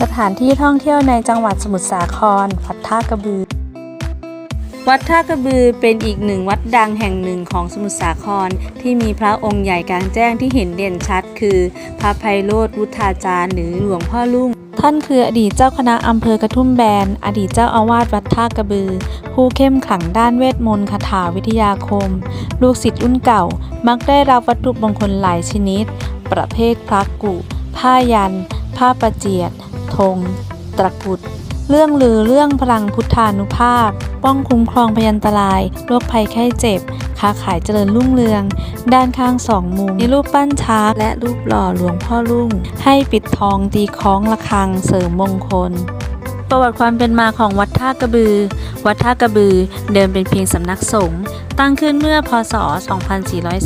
สถานที่ท่องเที่ยวในจังหวัดสมุทรสาคร วัดท่ากระบือ วัดท่ากระบือเป็นอีกหนึ่งวัดดังแห่งหนึ่งของสมุทรสาคร ที่มีพระองค์ใหญ่กลางแจ้งที่เห็นเด่นชัด คือ พระไพโรธวุฒาจารย์หรือหลวงพ่อลุ่งท่านคืออดีตเจ้าคณะอำเภอกระทุ่มแบน อดีตเจ้าอาวาสวัดท่ากระบือ ผู้เข้มขลังด้านเวทมนต์คาถาวิทยาคม ลูกศิษย์รุ่นเก่า มักได้รับวัตถุมงคลหลายชนิด ประเภทพระกุ ผ้ายัน ผ้าประเจียด ธงตะกรุด เรื่องลือเรื่องพลังพุทธานุภาพ ป้องคุ้มครองพยันตราย โรคภัยไข้เจ็บ ค้าขายเจริญรุ่งเรือง ด้านข้างสองมุม มีรูปปั้นช้างและรูปหล่อหลวงพ่อรุ่ง ให้ปิดทองตีคล้องระฆังเสริมมงคลประวัติความเป็นมาของวัดท่ากระบือ วัดท่ากระบือเดิมเป็นเพียงสำนักสงฆ์ ตั้งขึ้นเมื่อพศ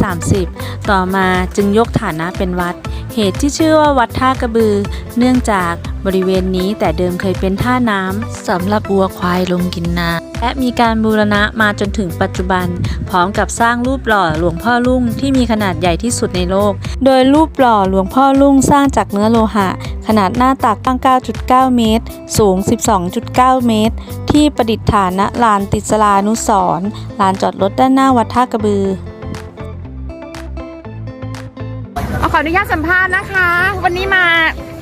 2430 ต่อมาจึงยกฐานะเป็นวัด เหตุที่ชื่อว่าวัดท่ากระบือ เนื่องจากบริเวณนี้แต่เดิมเคยเป็นท่าน้ำสำหรับวัวควายลงกินน้ำและมีการบูรณะมาจนถึงปัจจุบัน พร้อมกับสร้างรูปหล่อหลวงพ่อลุ่งที่มีขนาดใหญ่ที่สุดในโลก โดยรูปหล่อหลวงพ่อลุ่งสร้างจากเนื้อโลหะข นาดหน้าตักตั้ง9.9 เมตร สูง 12.9 เมตร ที่ประดิษฐานณลานติสลานุสรณ์ลานจอดรถด้านหน้าวัดท่ากระบือเอาขออนุญาตสัมภาษณ์นะคะ วันนี้มา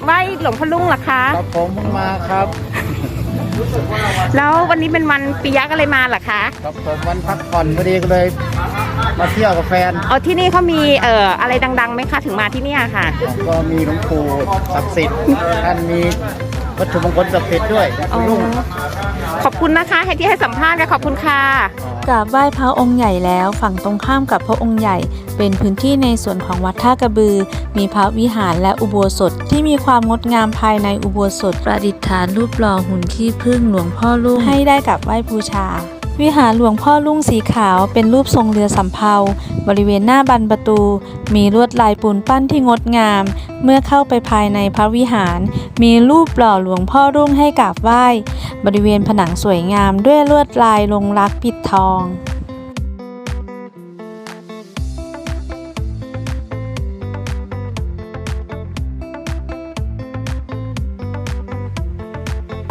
ไหว้หลวงพ่อลุงเหรอคะครับผมเพิ่งมาครับ แล้ววันนี้เป็นวันปียะก็เลยมาเหรอคะครับผมวันพักผ่อนพอดีก็เลย มาเที่ยวกับแฟนเอาที่นี่เขามีเอ่ออะไรดังๆไหมคะถึงมาที่เนี่ยค่ะ ก็มีหลวงปู่ศักดิ์สิทธิ์ท่านมีวัตถุมงคลศักดิ์สิทธิ์ด้วยอ๋อ ลุงขอบคุณนะคะให้ที่ให้สัมภาษณ์ค่ะขอบคุณค่ะ กราบไหว้พระองค์ใหญ่แล้วฝั่งตรงข้ามกับพระองค์ใหญ่ เป็นพื้นที่ในส่วนของวัดท่ากระบือ มีพระวิหารและอุโบสถที่มีความงดงามภายในอุโบสถประดิษฐานรูปหล่อหุ่นขี้ผึ้งหลวงพ่อลุ่งให้ได้กับไหว้บูชา วิหารหลวงพ่อลุ่งสีขาวเป็นรูปทรงเรือสำเภาบริเวณหน้าบันประตู มีลวดลายปูนปั้นที่งดงาม เมื่อเข้าไปภายในพระวิหาร มีรูปหล่อหลวงพ่อรุ่งให้กราบไหว้ บริเวณผนังสวยงามด้วยลวดลายลงรักปิดทอง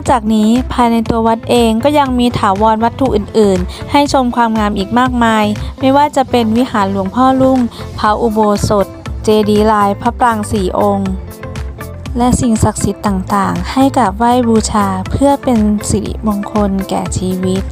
จากนี้ภายในตัววัดเองก็ยังมีถาวรวัตถุอื่นๆ ให้ชมความงามอีกมากมาย ไม่ว่าจะเป็นวิหารหลวงพ่อลุ่งพระอุโบสถ เจดีย์ลายพระปรางสี่องค์ และสิ่งศักดิ์สิทธิ์ต่างๆ ให้กับไหว้บูชาเพื่อเป็นสิริมงคลแก่ชีวิต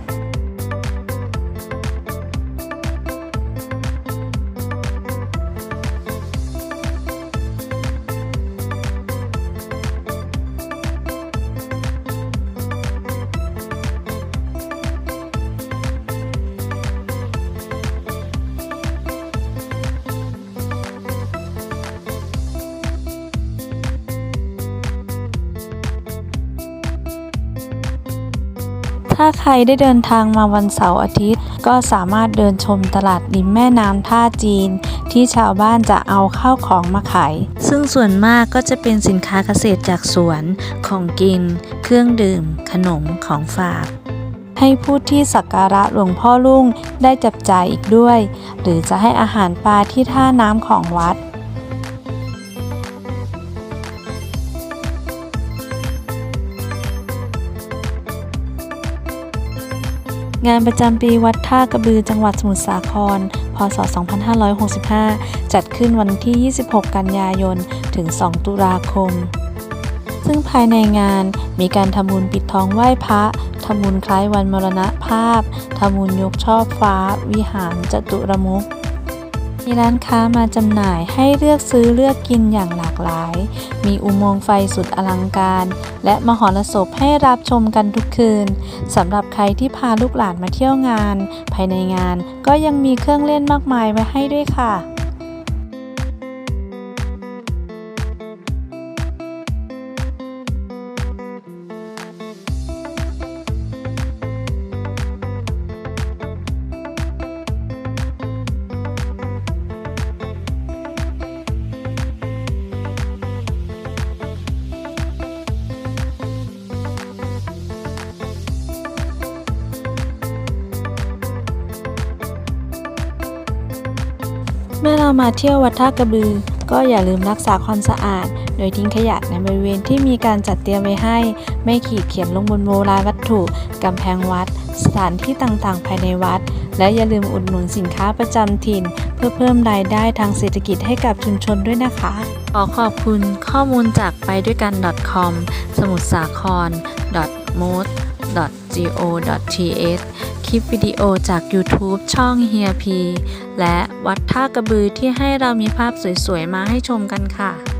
ถ้าใครได้เดินทางมาวันเสาร์อาทิตย์ ก็สามารถเดินชมตลาดริมแม่น้ำท่าจีน ที่ชาวบ้านจะเอาข้าวของมาขาย ซึ่งส่วนมากก็จะเป็นสินค้าเกษตรจากสวน ของกิน เครื่องดื่ม ขนม ของฝาก ให้ผู้ที่สักการะหลวงพ่อลุ่งได้จับจ่ายอีกด้วย หรือจะให้อาหารปลาที่ท่าน้ำของวัด งานประจำปีวัดท่ากระบือจังหวัดสมุทรสาคร พศ 2565 จัดขึ้นวันที่ 26 กันยายน ถึง 2 ตุลาคม ซึ่งภายในงานมีการทำบุญปิดทองไหว้พระทำบุญคล้ายวันมรณภาพทำบุญยกช่อฟ้า วิหารจตุรมุข มีร้านค้ามาจำหน่ายให้เลือกซื้อเลือกกินอย่างหลากหลาย มีอุโมงค์ไฟสุดอลังการ และมหรสพให้รับชมกันทุกคืนสำหรับใครที่พาลูกหลานมาเที่ยวงาน ภายในงานก็ยังมีเครื่องเล่นมากมายไว้ให้ด้วยค่ะ เมื่อเรามาเที่ยววัดท่ากระบือ ก็อย่าลืมรักษาความสะอาด โดยทิ้งขยะในบริเวณที่มีการจัดเตรียมไว้ให้ ไม่ขีดเขียนลงบนโบราณวัตถุ กำแพงวัด สถานที่ต่างๆ ภายในวัด และอย่าลืมอุดหนุนสินค้าประจำถิ่น เพื่อเพิ่มรายได้ทางเศรษฐกิจให้กับชุมชนด้วยนะคะ ขอขอบคุณข้อมูลจากไปด้วยกัน .com สมุทรสาคร .mode go.th คลิปวิดีโอจาก YouTube ช่องเฮียพีและวัดท่ากระบือที่ให้เรามีภาพสวยๆ มาให้ชมกันค่ะ